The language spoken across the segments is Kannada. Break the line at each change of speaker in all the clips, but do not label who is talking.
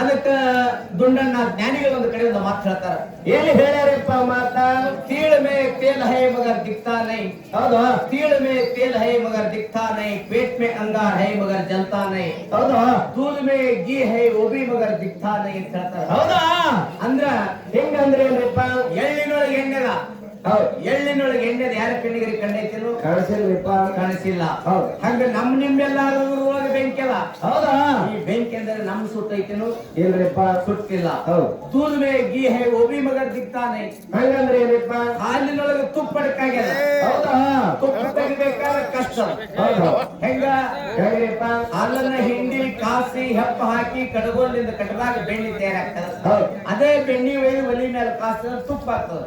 ಅದಕ್ಕ ದುಂಡಣ್ಣ ಜ್ಞಾನಿಗಳು ಒಂದು ಕಡೆ ಒಂದು ಮಾತು ಹೇಳ್ತಾರ.
ಏನು ಹೇಳ್ಯಾರಪ್ಪ ಮಾತ?
ತೀಳ ಮೇ ತೇಲ್ ಹೈ ಮಗರ್ ದಿಕ್ತಾ ನೈ.
ಹೌದು?
ತೀಳ ಮೇ ತೇಲ್ ಹೈ ಮಗರ್ ದಿಕ್ತಾ ನೈ. ಪೇಟ್ ಮೇ ಅಂಗಾರ ಹೈ ಮಗರ್ ಜಲ್ತಾ ನೈ.
ಹೌದು?
ತೂಲ್ ಮೇ ಗಿ ಹೈ ಒಬಿ ಮಗರ್ ದಿಕ್ತಾ ನೈ ಅಂತ ಹೇಳ್ತಾರ.
ಹೌದಾ?
ಅಂದ್ರ
ಹೆಂಗಂದ್ರೆ ಏನಪ್ಪ
ಎಳ್ಳಿನೊಳಗೆ ಹೆಂಗದ?
ಹೌದು.
ಎಳ್ಳಿನೊಳಗೆ ಎಣ್ಣೆ ಯಾರ ಕಣ್ಣಿಗೆ ಕಂಡೈತಿರು
ಕಾಣಿಸಿಲ್ಲಪ್ಪ
ಕಳಿಸಿಲ್ಲ
ಹೌದು.
ಹಂಗ ನಮ್ ನಿಮ್ಮೆಲ್ಲಾರು ಬೆಂಕಿ ಅಲ್ಲ
ಹೌದಾ?
ಈ ಬೆಂಕಿ ಅಂದ್ರೆ ನಮ್ ಸುಟ್ಟೈತಿನು
ಇಲ್ರಿಪ್ಪ
ಸುಟ್ಟಿಲ್ಲ.
ಹೌದು.
ದೂರ್ವೆ ಗೀ ಹೇ ಒಬಿ ಮಗ ದಿಗ್ತಾನೆ
ಹಂಗಂದ್ರೆ ಏನಿಪ್ಪ
ಹಾಲಿನೊಳಗೆ ತುಪ್ಪಡಕ್ಕಾಗ್ಯದ
ಹೌದಾ?
ತುಪ್ಪ ತೆಗಿಬೇಕಾದ್ರೆ ಕಷ್ಟ.
ಹೌದು.
ಹೆಂಗ?
ಹೆಂಗ್ರಿಪ್ಪ
ಹಾಲನ್ನ ಹಿಂಡಿ ಕಾಸಿ ಹೆಪ್ಪ ಹಾಕಿ ಕಡಗೋಲಿಂದ ಕಟ್ಟದಾಗ ಬೆಣ್ಣಿ ತಯಾರಾಗ್ತದೆ. ಅದೇ ಬೆಣ್ಣಿ ಒಲಿ ಮೇಲೆ ಕಾಸ್ತದ ತುಪ್ಪ ಆಗ್ತದೆ.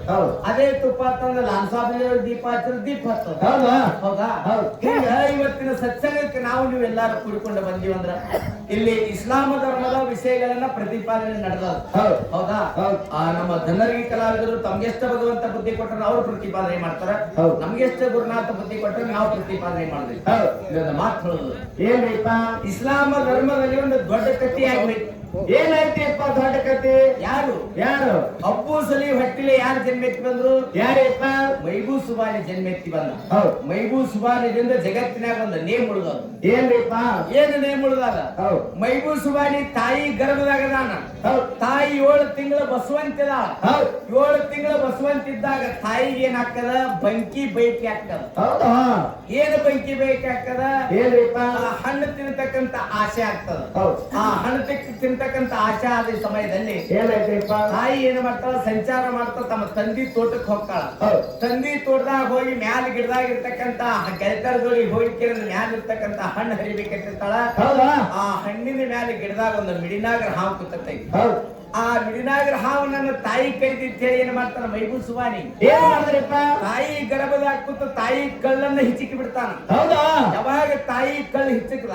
ಅದೇ ತುಪ್ಪ ಅಂತಂದ್ರೆ ಲಾನ್ಸಾಬ್ ದೀಪ ಹಚ್ಚಿದ್ರೆ ದೀಪ ಹತ್ತದ?
ಹೌದಾ?
ಹೌದಾ. ಹಿಂಗ ಇವತ್ತಿನ ಸತ್ಸಂಗಕ್ಕೆ ನಾವು ನೀವು ಎಲ್ಲಾರು ಕೂಡಿಕೊಂಡು ಬಂದೀವಂದ್ರ ಇಲ್ಲಿ ಇಸ್ಲಾಮ ಧರ್ಮದ ವಿಷಯಗಳನ್ನ ಪ್ರತಿಪಾದನೆ ನಡೆದ
ಹೌದು.
ನಮ್ಮ ಧನರಿಗೆ ಕಲಾವಿದರು ತಮ್ಗೆಷ್ಟ ಭಗವಂತ ಬುದ್ಧಿ ಕೊಟ್ಟರೆ ಅವ್ರು ಪ್ರತಿಪಾದನೆ ಮಾಡ್ತಾರ. ನಮ್ಗೆಷ್ಟ ಗುರುನಾಥ ಬುದ್ಧಿ ಕೊಟ್ಟರೆ ನಾವು ಪ್ರತಿಪಾದನೆ ಮಾಡಿದ್ವಿ ಇದೊಂದು ಮಾತು ಹೇಳುದು.
ಏನ್ರಿಪ್ಪ?
ಇಸ್ಲಾಮ ಧರ್ಮದಲ್ಲಿ ಒಂದು ದೊಡ್ಡ ಕಥೆ ಆಗ್ಬೇಕು.
ಏನಾಯ್ತಿಪ್ಪ
ಯಾರು?
ಯಾರು?
ಅಪ್ಪು ಸಲಿ ಹೊಟ್ಟಿಲೆ ಯಾರು ಜನ್ಮೆತ್ತಿ ಬಂದ್ರು?
ಯಾರಪ್ಪ?
ಮೈಬೂ ಸುಬಾನಿ ಜನ್ಮೆತ್ತಿ ಬಂದ.
ಹೌದು.
ಮೈಬೂ ಸುಬಾನಿದಿಂದ ಜಗತ್ತಿನಾಗ ಒಂದು ನೇಮ್ ಉಳಿದದು
ಏನ್ರಿಪ್ಪ?
ಏನು ನೇಮ್ ಉಳಿದಾಗ
ಹೌದು.
ಮೈಬೂ ಸುಬಾನಿ ತಾಯಿ ಗರ್ಭದಾಗದಾನ
ಹೌದು.
ತಾಯಿ ಏಳು ತಿಂಗಳ ಬಸವಂತಿದ
ಹೌದು.
ಏಳು ತಿಂಗಳ ಬಸವಂತಿದ್ದಾಗ ತಾಯಿಗೆ ಏನಾಗ್ತದ ಬಂಕಿ ಬೈಕಿ ಆಗ್ತದ.
ಹೌದಾ
ಏನು ಬಂಕಿ ಬೈಕಿ ಆಗ್ತದ?
ಏನ್ರಿಪ್ಪ?
ಹಣ್ಣು ತಿನ್ನತಕ್ಕಂತ ಆಸೆ ಆಗ್ತದ.
ಹೌದು.
ಆ ಹಣ್ಣು ತಿಂತಕ್ಕಂತ ತಿನ್ನತಕ್ಕಂತ ಆಸೆ ಆದ ಸಮಯದಲ್ಲಿ
ಏನಾಯ್ತಿಪ್ಪ?
ತಾಯಿ ಏನ್ ಮಾಡ್ತಾಳ? ಸಂಚಾರ ಮಾಡ್ತಾ ತಮ್ಮ ತಂದಿ ತೋಟಕ್ಕೆ ಹೋಗ್ತಾಳ. ತಂದಿ ತೋಟದಾಗ ಹೋಗಿ ಮ್ಯಾಲ ಗಿಡದಾಗ ಇರ್ತಕ್ಕಂತ ಗೆಳತರದೊಳಗೆ ಹೋಗಿ ಕೇಳಿದ್ರೆ ಮ್ಯಾಲ ಇರ್ತಕ್ಕಂತ ಹಣ್ಣು ಹರಿಬೇಕಂತಿರ್ತಾಳ.
ಹೌದಾ?
ಆ ಹಣ್ಣಿನ ಮ್ಯಾಲ ಗಿಡದಾಗ ಒಂದು ಮಿಡಿನಾಗರ ಹಾವು ಕೂತೈತಿ. ಆ ಮಿಡಿನಾಗರ ಹಾವು ನನ್ನ ತಾಯಿ ಕೈದಿ ಅಂತ ಹೇಳಿ ಏನ್ ಮಾಡ್ತಾನ ಮೈಬೂ ಸುವಾನಿ
ಏನ್ ಮಾಡಿದ್ರಿಪ್ಪ
ತಾಯಿ ಗರ್ಭದಾಗ ಕೂತು ತಾಯಿ ಕಳ್ಳನ್ನ ಹಿಚ್ಚಿಕಿ ಬಿಡ್ತಾನ ಯಾವಾಗ ತಾಯಿ ಕಳ್ಳ ಹಿಚ್ಚಕ್ಲ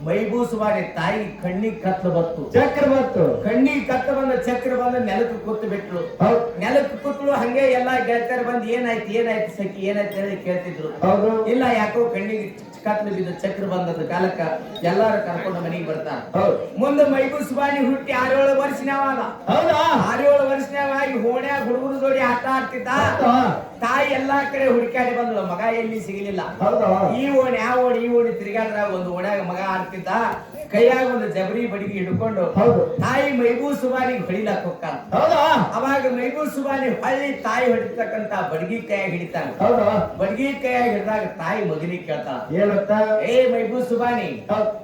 ಮೈಬೂ ಸುವಾನಿ ತಾಯಿ ಕಣ್ಣಿಗೆ ಕತ್ಲ ಬತ್ತು
ಚಕ್ರ ಬತ್ತು
ಕಣ್ಣಿಗೆ ಕತ್ತ ಬಂದ ಚಕ್ರ ಬಂದ ನೆಲಕ್ಕೆ ಕೂತು
ಹೌದು.
ನೆಲಕ್ಕೆ ಕೂತ್ಳು ಹಂಗೆ ಎಲ್ಲಾ ಗೆಳತಿಯರು ಬಂದ್ ಏನಾಯ್ತು ಏನಾಯ್ತು ಸಖಿ ಏನಾಯ್ತು ಹೇಳಿ ಕೇಳ್ತಿದ್ರು. ಇಲ್ಲ ಯಾಕೋ ಕಣ್ಣಿಗೆ ಕತ್ಲು ಬಿದ್ದ ಚಕ್ರ ಬಂದದ ಕಾಲಕ್ಕ ಎಲ್ಲಾರು ಕರ್ಕೊಂಡು ಮನೆಗೆ ಬರ್ತಾರ. ಮುಂದೆ ಮೈಬೂ ಸುಬಾನಿ ಹುಟ್ಟಿ ಆರೇಳು ವರ್ಷ ನಾವಲ್ಲ
ಹೌದಾ?
ಜೋಡಿ ಆಟ ಆಡ್ತಿದ್ದ? ತಾಯಿ ಎಲ್ಲಾ ಕಡೆ ಹುಡುಕಾಡಿ ಬಂದಳು. ಮಗ ಎಲ್ಲಿ ಸಿಗಲಿಲ್ಲ. ಈ ಓಣಿ ಆ ಓಣಿ ಈ ಓಣಿ ತಿರುಗಾಡ್ರ ಒಂದು ಓಣ್ಯಾಗ ಮಗ ಆಡ್ತಿದ್ದ. ಕೈಯಾಗ ಒಂದು ಜಬರಿ ಬಡಿಗೆ ಹಿಡ್ಕೊಂಡು
ಹೌದು.
ತಾಯಿ ಮೈಬೂ ಸುಬಾನಿ ಹೊಡಿಲಾಕ್ ಹೋಗ್ತಾನ
ಹೌದಾ?
ಅವಾಗ ಮೈಬೂ ಸುಬಾನಿ ಹಳ್ಳಿ ತಾಯಿ ಹೊಡಿತಕ್ಕಂತ ಬಡಗಿ ಕೈಯಾಗ ಹಿಡಿತಾನ.
ಹೌದಾ?
ಬಡಗಿ ಕೈಯಾಗ ಹಿಡಿದಾಗ ತಾಯಿ ಮಗನಿಗೆ ಕೇಳ್ತಾಳ.
ಏನಂತ
ಏ ಮೈಬೂ ಸುಬಾನಿ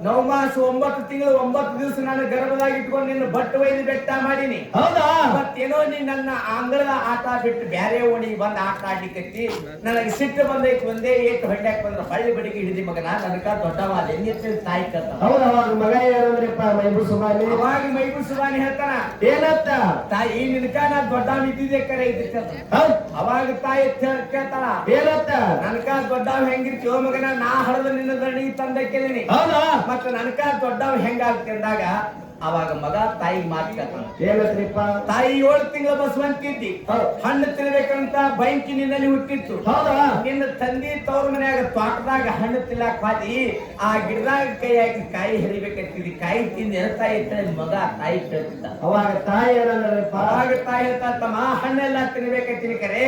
ನವ ಮಾಸ ಒಂಬತ್ತು ತಿಂಗಳು ಒಂಬತ್ತು ದಿವಸ ನಾನು ಗರ್ಭದಾಗ ಇಟ್ಕೊಂಡು ನಿನ್ನ ಬಟ್ಟು ಒಯ್ದು ಬೆಟ್ಟ ಮಾಡೀನಿ.
ಹೌದಾ?
ಮತ್ತೇನೋ ನೀನ್ ನನ್ನ ಆಂಗ್ಲದ ಆಟ ಬಿಟ್ಟು ಬ್ಯಾರೆ ಓಣಿಗೆ ಬಂದು ಆಟ ಆಡ್ಲಿಕ್ಕತ್ತಿ. ನನಗೆ ಸಿಟ್ಟು ಬಂದೈತಿ ಒಂದೇ ಏಟ್ ಹೊಡ್ಯಾಕ್ ಬಂದ್ರ ಹಳ್ಳಿ ಬಡಿಗೆ ಹಿಡಿದಿ ಮಗನ ನನಗ ದೊಡ್ಡವಾದ ಎನ್ನಿತ್ತ ತಾಯಿ ಕತ್ತ
ಹೌದಾ ಮಗ ಏನಂದ್ರಪ್ಪ ಮೈಬು ಸುಬಾನಿ
ಅವಾಗ ಮೈಬು ಸುಬಾನಿ ಹೇಳ್ತಾನ
ಏನತ್ತ
ತಾಯಿ ನಿನಕ ನಾ ದೊಡ್ಡ ಇದ್ದಿದ್ದೆ ಕರೆ ಇದ್ದಿತ್ತ ಅವಾಗ ತಾಯಿ ಕೇಳ್- ಕೇಳ್ತಾಳ
ನನಕ
ನನ್ಕ ಹೆಂಗಿರ್ತಿ ಓ ಮಗನ ನಾ ಹಡದ ನಿನ್ನ ದಣಿಗೆ ತಂದಕ್ಕೆ ಕೇಳಿನಿ.
ಹೌದಾ?
ಮತ್ತೆ ನನ್ಕ ದೊಡ್ಡವ್ ಹೆಂಗಾಗ್ತಿ ಅಂದಾಗ ಅವಾಗ ಮಗ ತಾಯಿ ಮಾತು ಕೇಳ್ತಾನ.
ಏನಂತ್ರಿಪ್ಪ
ತಾಯಿ ಏಳು ತಿಂಗಳ ಬಸವಂತಿದ್ದಿ. ಹಣ್ಣು ತಿನ್ಬೇಕಂತ ಬೈಕಿ ನಿನ್ನಲ್ಲಿ ಹುಟ್ಟಿತ್ತು.
ಹೌದಾ?
ನಿನ್ನ ತಂದಿ ತವ್ರ ಮನ್ಯಾಗ ತೋಟದಾಗ ಹಣ್ಣು ತಿನ್ನಕ್ ಹಾದಿ. ಆ ಗಿಡದಾಗ ಕೈ ಹಾಕಿ ಕಾಯಿ ಹರಿಬೇಕಂತಿದ್ದಿ. ಕಾಯಿ ತಿಂದು ಎಳ್ತಾ ಇತ್ತ ಮಗ ತಾಯಿ ಕೇಳ್ತಿದ್ದ.
ಅವಾಗ ತಾಯಿ
ಅವಾಗ ತಾಯಿ ಹೇಳ್ತಾ ತಮ್ಮ ಹಣ್ಣೆಲ್ಲ ತಿನ್ಬೇಕಂತೀನಿ ಕರೆ.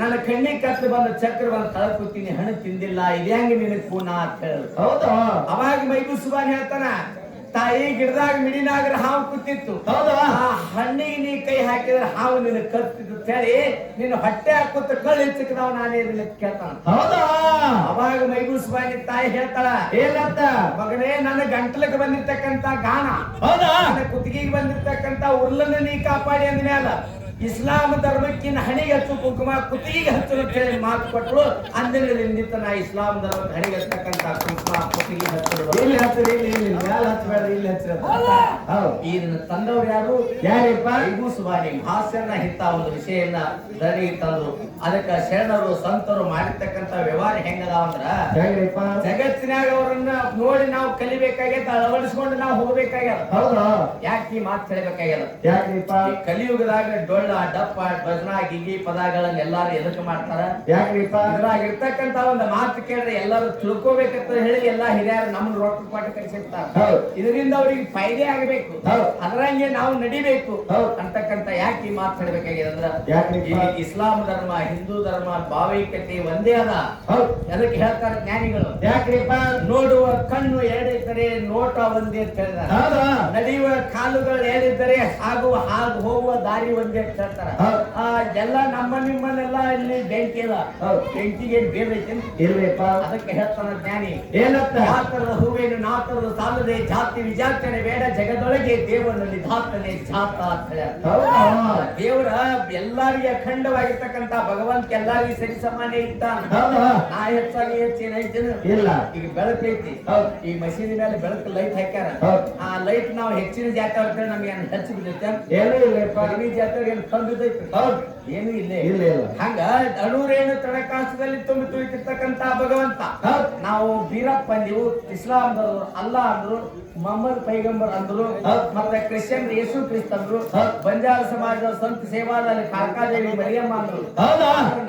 ನನ್ನ ಕಣ್ಣಿ ಕತ್ತು ಬಂದ ಚಕ್ರ ಬಂದ ತಳ ಕೂತೀನಿ. ಹಣ್ಣು ತಿಂದಿಲ್ಲ. ಇದ್ಯಾಂಗ ನಿನಗ್ ಪೂನ ಅಂತ ಹೇಳ
ಹೌದಾ?
ಅವಾಗ ಮೈಗೂ ಸುಬಾನ್ ಹೇಳ್ತಾನ ತಾಯಿ ಗಿಡದಾಗ ಮಿಡಿನಾಗರ ಹಾವು ಕೂತಿತ್ತು.
ಹೌದಾ?
ಆ ಹಣ್ಣಿಗೆ ನೀ ಕೈ ಹಾಕಿದ್ರೆ ಹಾವು ನಿನ್ನ ಕತ್ತಿದ್ದು ಅಂತ ಹೇಳಿ ನಿನ್ನ ಹೊಟ್ಟೆ ಹಾಕುತ್ತ ಕಳ್ಳಿ ಹೆಚ್ಚಿಕದವ ನಾನೇ ನಿನ್ನ ಕೇಳ್ತಾನ.
ಹೌದಾ?
ಅವಾಗ ಮೈಬೂಸ್ಬಾನಿ ತಾಯಿ ಹೇಳ್ತಾಳ
ಏನಂತ?
ಮಗನೇ ನನ್ನ ಗಂಟ್ಲಕ್ಕೆ ಬಂದಿರ್ತಕ್ಕಂತ ಗಾನ
ಹೌದಾ?
ನನ್ನ ಕುತ್ತಿಗೆಗೆ ಬಂದಿರ್ತಕ್ಕಂತ ಉರ್ಲನ್ನ ನೀ ಕಾಪಾಡಿ ಅಂದ್ಮೇಲ ಇಸ್ಲಾಂ ಧರ್ಮಕ್ಕಿನ ಹಣಿಗೆ ಹಚ್ಚು ಕುಂಕುಮ ಕುತ್ತಿಗೆ ಹಚ್ಚು ಅಂತ ಹೇಳಿ ಮಾತು ಕೊಟ್ಟಳು ಅಂದಿನಿಂದ ನಾ ಇಸ್ಲಾಂ ಧರ್ಮ ಹಣಿಗೆ ಹಚ್ಚಕ್ಕಂತ ಕುಂಕುಮ ಕುತ್ತಿಗೆ ಹಚ್ಚೋದು
ಇಲ್ಲಿ ಹಚ್ಚಿರಿ ಇಲ್ಲಿ ಇಲ್ಲಿ ಮ್ಯಾಲ ಹಚ್ಚಬೇಡ್ರಿ ಇಲ್ಲಿ ಹಚ್ಚಿರಿ
ಇದನ್ನ ತಂದವ್ರು ಯಾರು?
ಯಾರಿಪ್ಪ?
ಇಬು ಸುಬಾನಿ. ಹಾಸ್ಯನ ಹಿತ್ತ ಒಂದು ವಿಷಯನ್ನ ದರಿ ತಂದ್ರು. ಅದಕ್ಕ ಶರಣರು ಸಂತರು ಮಾಡಿರ್ತಕ್ಕಂತ ವ್ಯವಹಾರ ಹೆಂಗದ ಅಂದ್ರ ಜಗತ್ತಿನಾಗ ಅವರನ್ನ ನೋಡಿ ನಾವು ಕಲಿಬೇಕಾಗ್ಯದ ಅಳವಡಿಸ್ಕೊಂಡು ನಾವು ಹೋಗ್ಬೇಕಾಗ್ಯದ.
ಹೌದಾ?
ಯಾಕೆ ಈ ಮಾತು ಹೇಳಬೇಕಾಗ್ಯದ?
ಯಾಕ್ರಿಪ್ಪ?
ಕಲಿಯುಗದಾಗ ಡೊಳ್ಳ ಮೇಳ ಡಪ್ಪ ಭಜನಾ ಗಿಗಿ ಪದಗಳನ್ನ ಎಲ್ಲಾರು ಎದಕ್ಕೆ ಮಾಡ್ತಾರ?
ಯಾಕ್ರಿಪ್ಪ
ಇದ್ರಾಗಿರ್ತಕ್ಕಂತ ಒಂದು ಮಾತು ಕೇಳಿದ್ರೆ ಎಲ್ಲರೂ ತಿಳ್ಕೊಬೇಕಂತ ಹೇಳಿ ಎಲ್ಲಾ ಹಿರಿಯರು ನಮ್ಮನ್ನ ರೊಕ್ಕ ಪಾಠ
ಕಳಿಸಿರ್ತಾರ.
ಇದರಿಂದ ಅವ್ರಿಗೆ ಫೈದೆ ಆಗಬೇಕು. ಅದ್ರಂಗೆ ನಾವು ನಡಿಬೇಕು. ಅಂತಕ್ಕಂತ ಯಾಕೆ ಈ ಮಾತು ಹೇಳ್ಬೇಕಾಗಿದೆ ಅಂದ್ರ? ಇಸ್ಲಾಂ ಧರ್ಮ ಹಿಂದೂ ಧರ್ಮ ಭಾವೈಕ್ಯತೆ ಒಂದೇ ಅದ. ಅದಕ್ಕೆ ಹೇಳ್ತಾರೆ ಜ್ಞಾನಿಗಳು?
ಯಾಕ್ರಿಪ್ಪ
ನೋಡುವ ಕಣ್ಣು ಎರಡಿದ್ದರೆ ನೋಟ ಒಂದೇ ಅಂತ ಹೇಳಿದಾರೆ
ಹೌದಾ?
ನಡೆಯುವ ಕಾಲುಗಳು ಏನಿದ್ದರೆ ಹಾಗೂ ಹಾಗು ಹೋಗುವ ದಾರಿ ಒಂದೇ ಅಂತ ಹೇಳ್ತಾರ
ಹೌದು.
ಆ, ಎಲ್ಲ ನಮ್ಮ ನಿಮ್ಮನೆಲ್ಲ ಇಲ್ಲಿ ಬೆಂಕಿ ಇಲ್ಲ. ಬೆಂಕಿಗೆ ಬೇರೆ
ಇರ್ಬೇಕ
ಅದಕ್ಕೆ ಹೇಳ್ತಾನ ಜ್ಞಾನಿ.
ಏನತ್ತ?
ಯಾತರದ ಹೂವೇನು ನಾತರದ ಸಾಲದೆ ಜಾತಿ ವಿಚಾರಣೆ ಬೇಡ ಜಗದೊಳಗೆ ದೇವನಲ್ಲಿ ಧಾತನೆ ಜಾತ ಅಂತ ದೇವರ ಎಲ್ಲಾರಿಗೆ ಅಖಂಡವಾಗಿರ್ತಕ್ಕಂತ ಭಗವಂತ ಎಲ್ಲಾರಿಗೆ ಸರಿ ಸಮಾನ
ಇರ್ತಾನ.
ನಾ ಹೆಚ್ಚಾಗಿ ಹೆಚ್ಚೇನ
ಇಲ್ಲ.
ಈಗ
ಬೆಳಕೈತಿ.
ಈ ಮಸೀದಿ ಮೇಲೆ ಬೆಳಕು ಲೈಟ್ ಹಾಕ್ಯಾರ. ಆ ಲೈಟ್ ನಾವು ಹೆಚ್ಚಿನ ಜಾತ್ರೆ ನಮ್ಗೆ ಹೆಚ್ಚು ಬಿದ್ದೈತೆ
ಏನೂ ಇಲ್ಲಪ್ಪ.
ಜಾತ್ರೆ ಜಾತಿ ಏನ್ ಕಮ್ಮಿ
ಹೌದು.
ಏನು ಇಲ್ಲೇ
ಇಲ್ಲ ಇಲ್ಲ
ಹಂಗ ಅಣೂರೇಣು ತಡಕಾಸದಲ್ಲಿ ತುಂಬಿ ತುಳಿತಿರ್ತಕ್ಕಂತ ಭಗವಂತ. ನಾವು ಬೀರಪ್ಪ ಅಂದಿವು ಇಸ್ಲಾಂ ಅಲ್ಲ ಅಲ್ಲಾ ಅಂದ್ರು ಮೊಹಮ್ಮದ್ ಪೈಗಂಬರ್ ಅಂದ್ರು. ಮತ್ತೆ ಕ್ರಿಶ್ಚಿಯನ್ ಯೇಸು ಕ್ರಿಸ್ತ ಅಂದ್ರು. ಬಂಜಾರ ಸಮಾಜದ ಸಂತ ಸೇವಾದಲ್ಲಿ ಕಾರ್ಕಾದೇವಿ ಮರಿಯಮ್ಮ ಅಂದ್ರು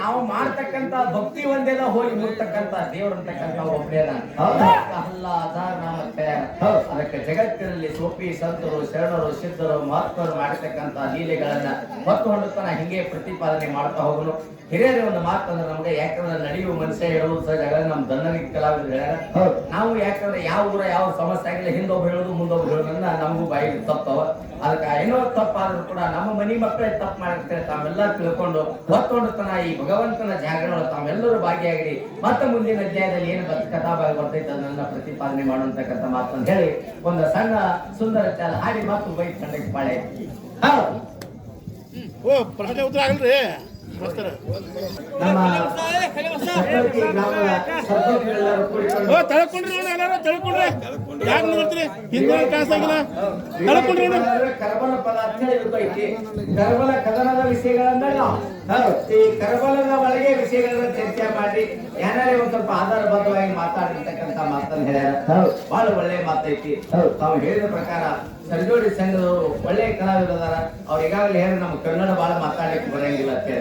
ನಾವು ಮಾಡ್ತಕ್ಕಂತ ಭಕ್ತಿ ಒಂದೆಲ್ಲ ಹೋಗಿ ಮುಟ್ತಕ್ಕಂತ ದೇವ್ರ ಅಂತಕ್ಕಂತ ಒಬ್ಬನೇ
ಹೌದು.
ಅಲ್ಲ ಅದಾರ ಮತ್ತೆ
ಹೌದು.
ಅದಕ್ಕೆ ಜಗತ್ತಿನಲ್ಲಿ ಸೋಪಿ ಸಂತರು ಶರಣರು ಸಿದ್ಧರು ಮಹತ್ವರು ಮಾಡತಕ್ಕಂತ ಲೀಲೆಗಳನ್ನ ಮತ್ತು ಹೊಂಡುತ್ತಾನ ಹಿಂಗೆ ಪ್ರತಿಪಾದನೆ ಮಾಡ್ತಾ ಹೋಗಲು. ಹಿರಿಯರ ಒಂದು ಮಾತಂದ್ರೆ ನಮ್ಗೆ ಯಾಕಂದ್ರೆ ನಡೆಯುವ ಮನುಷ್ಯ ಹೇಳುವುದು ಸಹಜ ಆಗಲ್ಲ ನಮ್ಮ ದನ್ನರಿಗೆ ಕಲಾವಿದರು ನಾವು ಯಾಕಂದ್ರೆ ಯಾವ ಊರ ಯಾವ ಸಮಸ್ಯೆ ಆಗಿಲ್ಲ ಹಿಂದೊಬ್ಬ ಹೇಳೋದು ಮುಂದೊಬ್ಬ ಹೇಳೋದನ್ನ ನಮಗೂ ಬಾಯಿಗೆ ತಪ್ಪವ ಅದಕ್ಕೆ ಏನೋ ತಪ್ಪಾದ್ರೂ ಕೂಡ ನಮ್ಮ ಮನಿ ಮಕ್ಕಳೇ ತಪ್ಪು ಮಾಡಿರ್ತಾರೆ ತಾವೆಲ್ಲ ತಿಳ್ಕೊಂಡು ಹೊತ್ತೊಂಡುತನ ಈ ಭಗವಂತನ ಜಾಗರಣ ತಾವೆಲ್ಲರೂ ಭಾಗಿಯಾಗಿರಿ. ಮತ್ತೆ ಮುಂದಿನ ಅಧ್ಯಾಯದಲ್ಲಿ ಏನು ಬರ್ತ ಕಥಾ ಭಾಗ ಬರ್ತೈತೆ ಅದನ್ನ ಪ್ರತಿಪಾದನೆ ಮಾಡುವಂತಕ್ಕಂಥ ಮಾತಂತ ಹೇಳಿ. ಒಂದು ಸಣ್ಣ ಸುಂದರ ಚಾಲ ಹಾಡಿ ಮತ್ತು ಬೈಕ್ ಕಂಡಕ್ಕೆ ಬಾಳೆ.
ಹೌದು.
ಓ ಪ್ರಶ್ನೆ ಉತ್ತರ ಆಗಲ್ರಿ
ನಮ್ಮ ಸಪ್ತರ್ಗಿ ಗ್ರಾಮದ ಸರ್ಪಂಚರೆಲ್ಲರೂ ಕೂಡಿಕೊಂಡು
ತಳ್ಕೊಂಡ್ರಿ ನೋಡಿ ಎಲ್ಲಾರು ತಳ್ಕೊಂಡ್ರಿ. ಯಾಕೆ ನೋಡ್ತೀರಿ? ಹಿಂದಿನ ಕಾಸ ಆಗಿಲ್ಲ ತಳ್ಕೊಂಡ್ರಿ ನೋಡಿ
ಕರಬಲ ಪದ ಅಂತ ಹೇಳಿ ಕರಬಲ ಕದನದ ವಿಷಯಗಳನ್ನೆಲ್ಲ ಈ ಕರಬಲದ ಒಳಗೆ ವಿಷಯಗಳನ್ನ ಚರ್ಚೆ ಮಾಡಿ ಏನಾರೇ ಒಂದ್ ಸ್ವಲ್ಪ ಆಧಾರಬದ್ಧವಾಗಿ ಮಾತಾಡಿರ್ತಕ್ಕಂತ ಮಾತನ್ನ ಹೇಳ್ಯಾರ ಬಹಳ ಒಳ್ಳೆ ಮಾತೈತಿ. ತಾವು ಹೇಳಿದ ಪ್ರಕಾರ ಸಂಜೋಡಿ ಸಂಘದವರು ಒಳ್ಳೆ ಕಲಾವಿದರ ಅವ್ರು ಈಗಾಗಲೇ ಹೇಳಿ ನಮ್ಮ ಕನ್ನಡ ಬಹಳ ಮಾತಾಡ್ಲಿಕ್ಕೆ ಬರಂಗಿಲ್ಲ ಅಂತ ಹೇಳಿ
ಹೌದು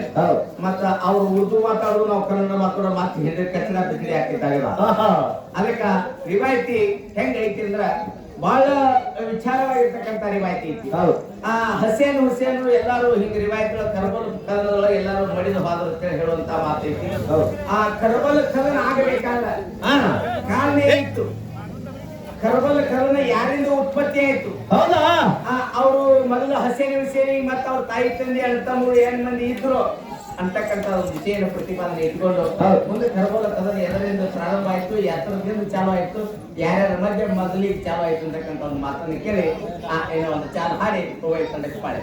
ಮತ್ತ ಅವ್ರು ಉರ್ದು ಮಾತಾಡೋದು ನಾವು ಕನ್ನಡ ಮಾತಾಡೋ ಮಾತು ಹಿಂದೆ ಕಚ್ಚಡ ಬಿಸಿಲಿ ಹಾಕಿದ್ದಾಗಿಲ್ಲ. ಅದಕ್ಕ ರಿವಾಯಿತಿ ಹೆಂಗ್ ಐತಿ ಅಂದ್ರ ಬಹಳ ವಿಚಾರವಾಗಿರ್ತಕ್ಕಂಥ ರಿವಾಯಿತಿ ಐತಿ. ಆ ಹಸೇನ್ ಹುಸೇನ್ ಎಲ್ಲಾರು ಹಿಂಗ ರಿವಾಯಿತಿಗಳ ಕರ್ಬಲ್ ಕದನದೊಳಗೆ ಎಲ್ಲಾರು ಮಡಿದ ಹೋದ್ರು ಅಂತ ಹೇಳಿ ಹೇಳುವಂತ ಮಾತೈತಿ. ಆ ಕರ್ಬಲ್ ಕದನ ಆಗಬೇಕಾದ
ಆ
ಕಾರಣ ಏನಿತ್ತು ಕರ್ಬಲ್ ಕರನ ಯಾರಿಂದ ಉತ್ಪತ್ತಿ ಆಯ್ತು?
ಹೌದಾ?
ಅವರು ಮೊದಲು ಹಸೇನಿ ಸೇರಿ ಮತ್ತೆ ಅವ್ರ ತಾಯಿ ತಂದೆ ಅಣ್ಣ ತಮ್ಮರು ಏನ್ ಮಂದಿ ಇದ್ರು ಅಂತಕ್ಕಂತ ಒಂದು ವಿಷಯನ ಪ್ರತಿಪಾದನೆ ಇಟ್ಕೊಂಡು. ಮುಂದೆ ಕರಬಲ ಕದನ ಎದರಿಂದ ಪ್ರಾರಂಭ ಆಯ್ತು ಯಾತ್ರದಿಂದ ಚಾಲು ಆಯ್ತು ಯಾರ್ಯಾರ ಮಧ್ಯೆ ಮೊದಲಿಗೆ ಚಾಲು ಆಯ್ತು ಅಂತಕ್ಕಂತ ಒಂದು ಮಾತನ್ನು ಕೇಳಿ ಆ ಏನೋ ಒಂದು ಚಾಲು ಹಾಡಿ ಹೋಗಿ ತಂಡಕ್ಕೆ
ಪಾಡಿ.